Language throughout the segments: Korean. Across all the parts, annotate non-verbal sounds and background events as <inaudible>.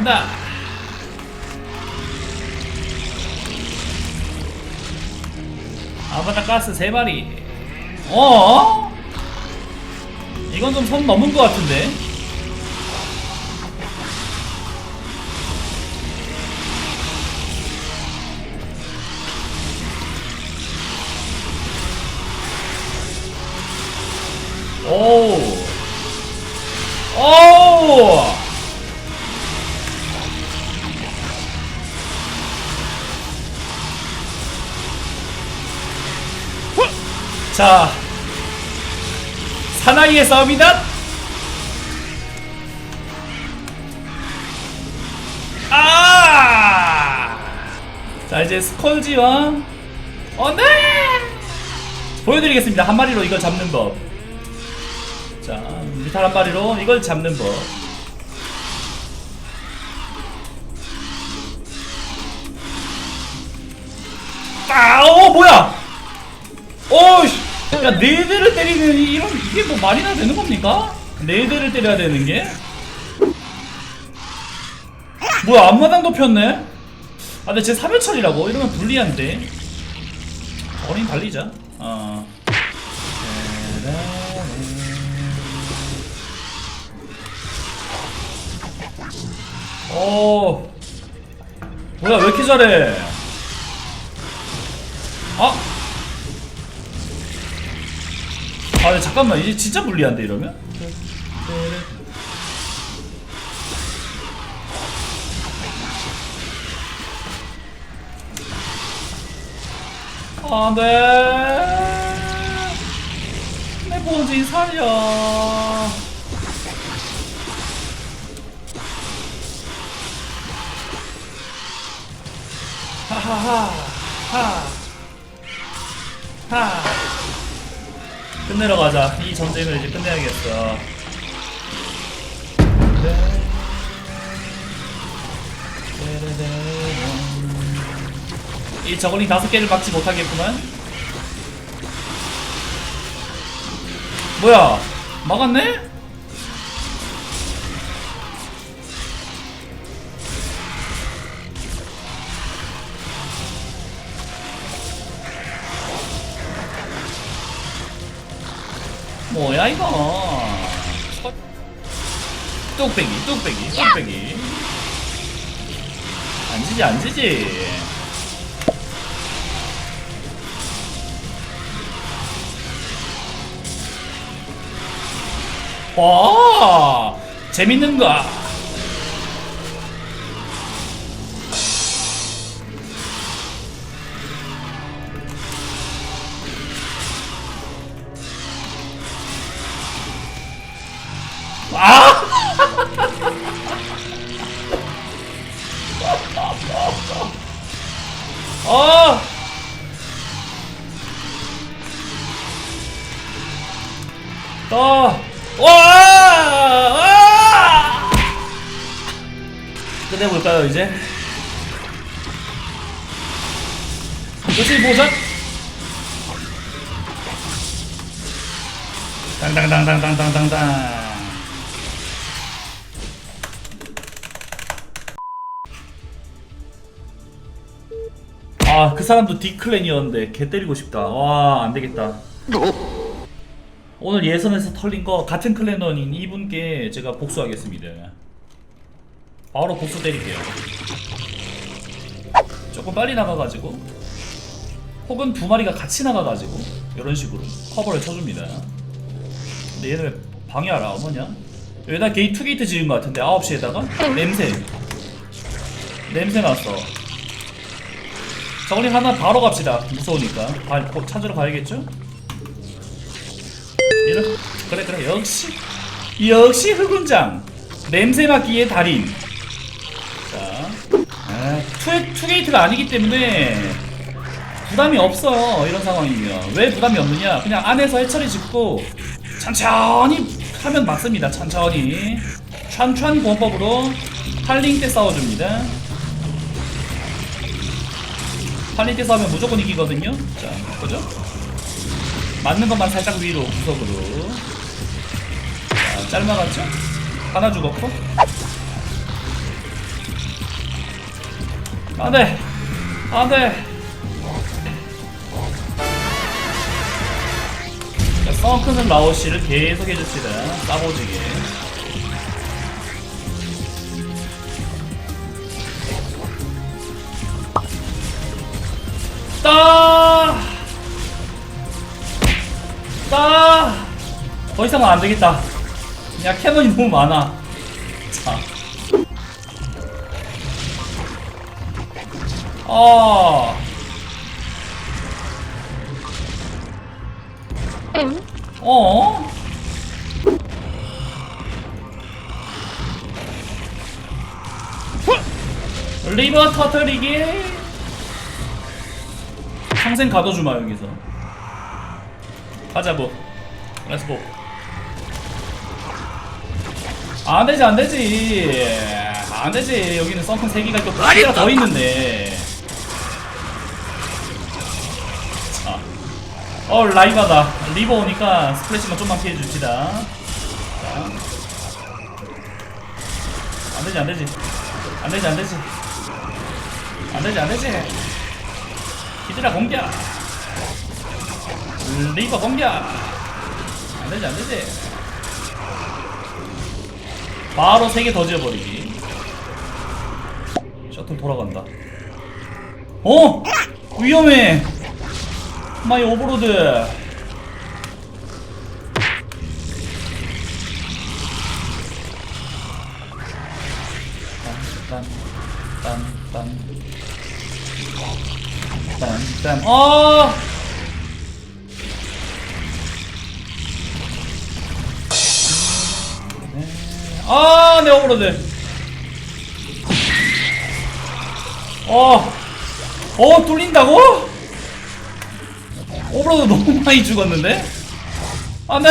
간다. 아바타 가스 세 마리. 어? 이건 좀 선 넘은 것 같은데. 오. 오. 자, 사나이의 싸움이다. 아! 자 이제 스컬지와 어네 보여드리겠습니다 한 마리로 이걸 잡는 법. 자 미탈 한 마리로 이걸 잡는 법. 아, 어 뭐야? 야, 네 대를 때리는 이- 이런 이게 뭐 말이나 되는 겁니까? 네 대를 때려야 되는 게? 뭐야, 앞마당도 폈네? 아, 근데 제 3회철이라고 이러면 불리한데. 어린 달리자. 어. 오. 뭐야, 왜 이렇게 잘해? 아! 아, 근데 잠깐만, 이제 진짜 불리한데, 이러면? 안 돼. 내 본진 살려. 하하하. 하. 하. 끝내러 가자. 이 전쟁을 이제 끝내야겠어. 이 저글링 다섯 개를 막지 못하겠구만. 뭐야? 막았네? 뭐야 이거? 뚝배기, 뚝배기, 뚝배기. 안지지, 안지지. 와, 재밌는가? 아! 아! <laughs> 아! 와! 아! 끝내볼까요, 이제? 끝을 보자! 당당당당당당당당. 아, 그 사람도 디클랜이었는데 개 때리고 싶다. 와, 안 되겠다. 오늘 예선에서 털린 거 같은 클랜원인 이분께 제가 복수하겠습니다. 바로 복수 때릴게요. 조금 빨리 나가가지고 혹은 두 마리가 같이 나가가지고 이런 식으로 커버를 쳐줍니다. 근데 왜 방해하라 어머냐? 여기다 게이트 투 게이트 지은 것 같은데 9시에다가 냄새 냄새 났어. 저걸리 하나 바로 갑시다. 무서우니까. 바, 곧 찾으러 가야겠죠? 이런 그래 그래 역시 역시 흑운장 냄새 맡기의 달인. 자, 아, 투 투게이트가 아니기 때문에 부담이 없어요. 이런 상황이면 왜 부담이 없느냐? 그냥 안에서 해처리 짓고 천천히 하면 맞습니다. 천천히 천천 공법으로 팔링 때 싸워줍니다. 때 싸우면 무조건 이기거든요. 자, 보죠? 맞는 것만 살짝 위로 구석으로. 자, 짧아갔죠? 하나 죽었고. 안돼 안돼 자, 썬크는 라오시를 계속 해줍시다 싸보지게 따! 따! 더 이상은 안 되겠다. 야, 캐논이 너무 많아. 자. 어. 어? 리버 터트리기 평생 가둬주마 여기서. 가자고 렛츠고 안되지 안되지. 안되지. 여기는 썬큰 3개가 또 피가 더 있는데. 자. 어 라이바다. 리버 오니까 스플래시만 좀만 피해줍시다. 자. 안되지 안되지. 안되지 안되지. 안되지 안되지 히드라 공격! 리버 공격! 안되지 안되지? 바로 3개 더 지어버리기 셔틀 돌아간다. 어? 위험해! 마이 오버로드! 딴딴딴딴 딴딴 어 아, 내 오버로드. 어, 어, 뚫린다고? 오버로드 너무 많이 죽었는데? 안 돼!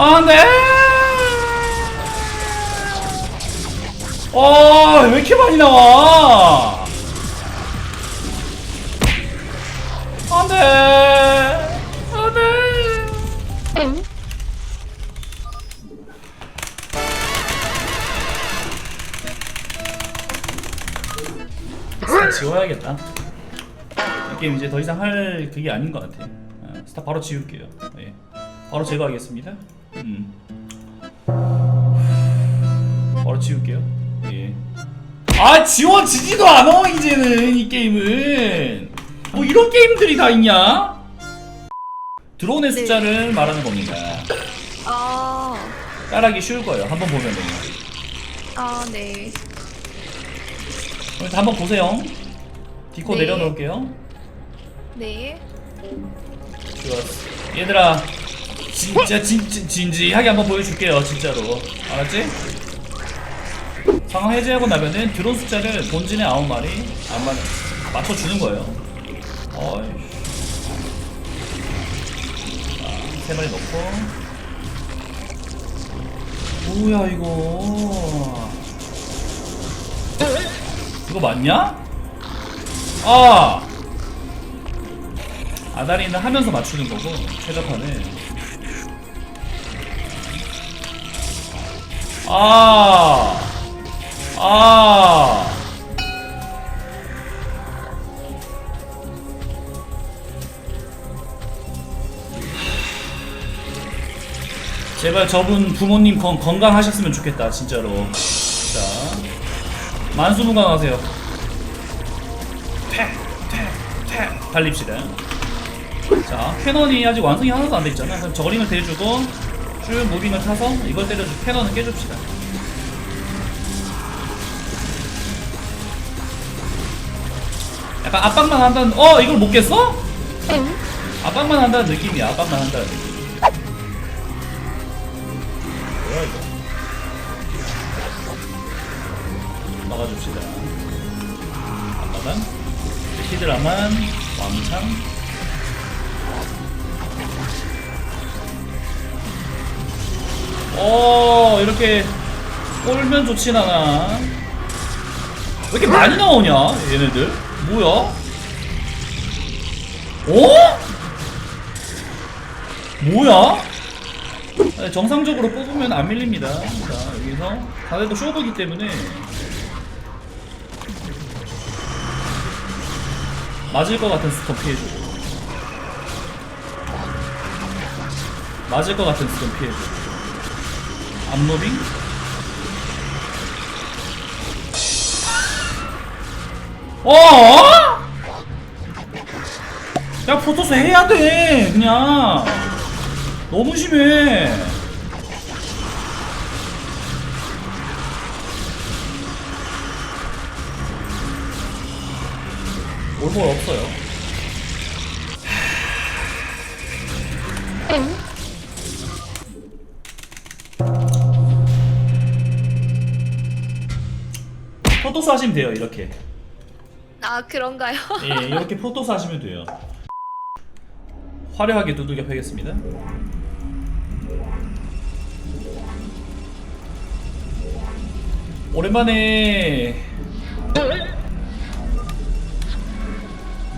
안 돼! 어, 왜 이렇게 많이 나와? 안 돼! 안 돼! 스타 지워야겠다. 이 게임 이제 더 이상 할 그게 아닌 것 같아. 아, 스타 바로 지울게요. 예. 바로 제거하겠습니다. 음. 바로 지울게요. 예. 아 지워지지도 않아 이제는 이 게임은. 뭐 이런 게임들이 다 있냐? 드론의 네. 숫자를 말하는 겁니다. 아, 따라하기 쉬울 거예요. 한번 보면은. 아, 네. 한번 보세요. 디코 네. 내려놓을게요. 네. 좋았어. 얘들아, 진짜 진, 진, 진지하게 한번 보여줄게요. 진짜로. 알았지? 상황 해제하고 나면은 드론 숫자를 본진의 아홉 마리 안 맞, 맞춰주는 거예요. 어이. 자, 세 마리 넣고. 뭐야, 이거. 이거 맞냐? 아! 아다리는 하면서 맞추는 거고 최저판은 아, 아, 제발 저분 부모님 건, 건강하셨으면 좋겠다 진짜로. 자, 만수무강하세요. 퇴퇴퇴 달립시다. 자, 캐논이 아직 완성이 하나도 안돼 있잖아. 그럼 저링을 대주고 쭉 무빙을 타서 이걸 때려주 캐논을 깨줍시다. 약간 압박만 한다는 어 이걸 못 깼어? 압박만 한다는 느낌이야. 압박만 한다는 느낌. 뭐야 이거? 막아줍시다. 앞마당 히드라만 왕창 어 이렇게 꼴면 좋진 않아. 왜 이렇게 많이 나오냐 얘네들? 뭐야? 어? 뭐야? 아니, 정상적으로 뽑으면 안 밀립니다. 자 여기서 다들도 쇼부기 때문에. 맞을 것 같은 스톤 피해주고 맞을 것 같은 스톤 피해주고 앞무빙 어? 야 포토스 해야 돼 그냥. 너무 심해. 올볼 없어요 포토스 하시면 돼요 이렇게 아 그런가요? <laughs> 예, 이렇게 포토스 하시면 돼요. 화려하게 두들겨 패겠습니다. 오랜만에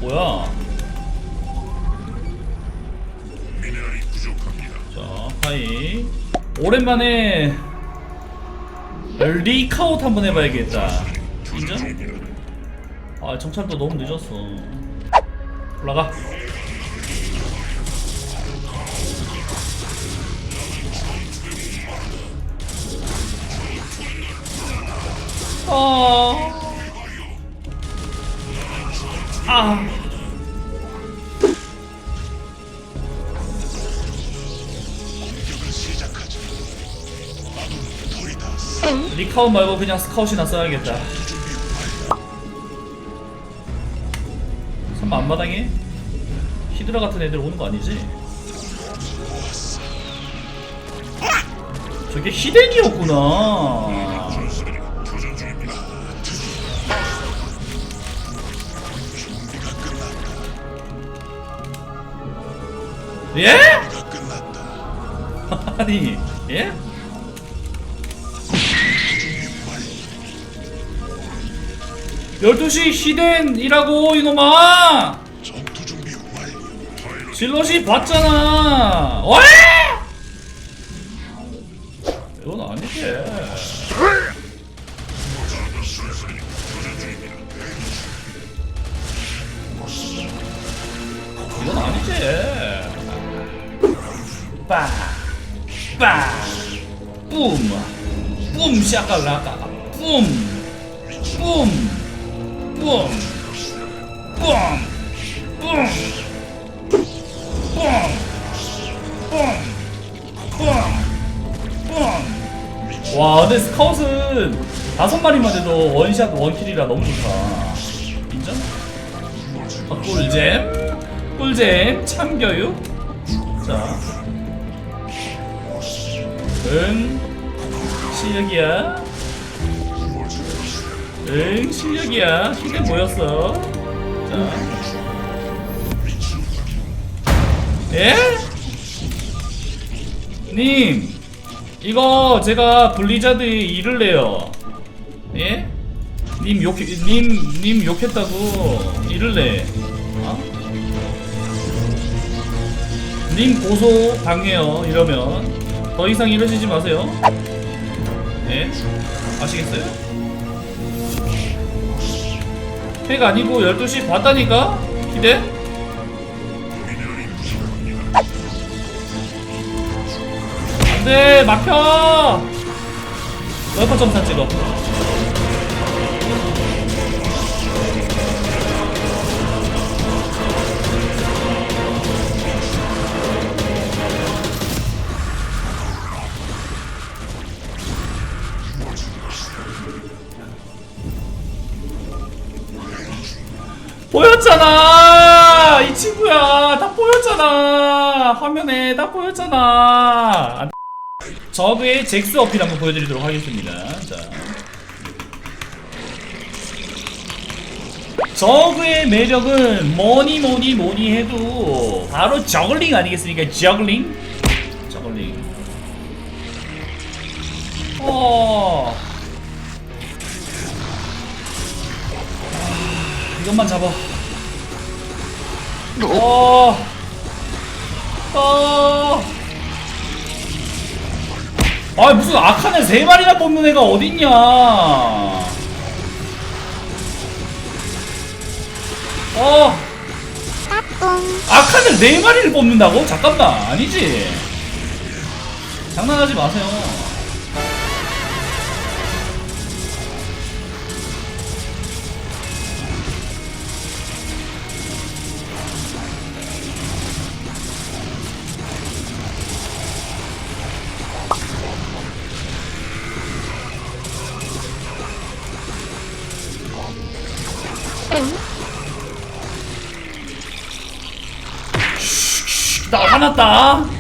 뭐야? 미네랄이 부족합니다. 자, 하이. 오랜만에 리카웃 한번 해봐야겠다. 인정? 아 정찰도 너무 늦었어 올라가 아. 아. 리카웃 말고 그냥 스카웃이나 써야겠다. 설마 앞마당에 히드라 같은 애들 오는 거 아니지? 저게 히덴이었구나. 예? <laughs> 아니, 예? 열두 시 히덴이라고 이놈아! 전투 준비 완료. 질럿이 봤잖아. 왜? 이건 아니지. 이건 아니지. 빠, 빠, 뿜, 뿜 샤kal라까, 뿜, 뿜, 와 근데 스카웃은 다섯 마리만 돼도 원샷 원킬이라 너무 좋다. 인정? 아, 꿀잼? 꿀잼? 참교육? 자. 응, 실력이야. 응 실력이야. 힘이 보였어. 자. 예? 님 이거 제가 블리자드 일을 내요 예? 님 욕, 님, 님 욕했다고 일을 내 어? 님 고소 당해요 이러면 더 이상 이러시지 마세요 예? 아시겠어요? 핵 아니고 12시 봤다니까? 기대? 안돼 막혀. 월퍼 점사 찍어. 보였잖아! 이 친구야 다 보였잖아. 화면에 다 보였잖아 저그의 잭스 어필 한번 보여드리도록 하겠습니다 자 저그의 매력은 뭐니 뭐니 뭐니 해도 바로 저글링 아니겠습니까 저글링 저글링 어 이것만 잡아. 어. 어. 아 무슨 아칸을 세 마리나 뽑는 애가 어딨냐? 어. 아칸을 네 마리를 뽑는다고? 잠깐만 아니지? 장난하지 마세요. 나 화났다.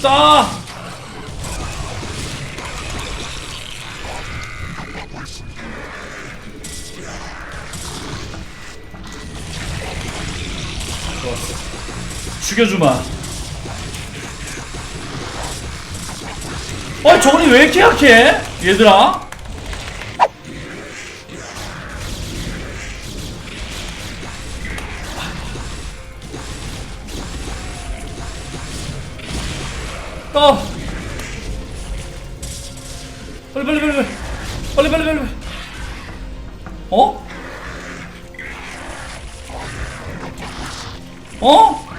싸. 좋았어. 죽여주마. 어, 저건이 왜 이렇게 약해? 얘들아? 어. 빨리 빨리 빨리 빨리 빨리 빨리 빨리 어? 어?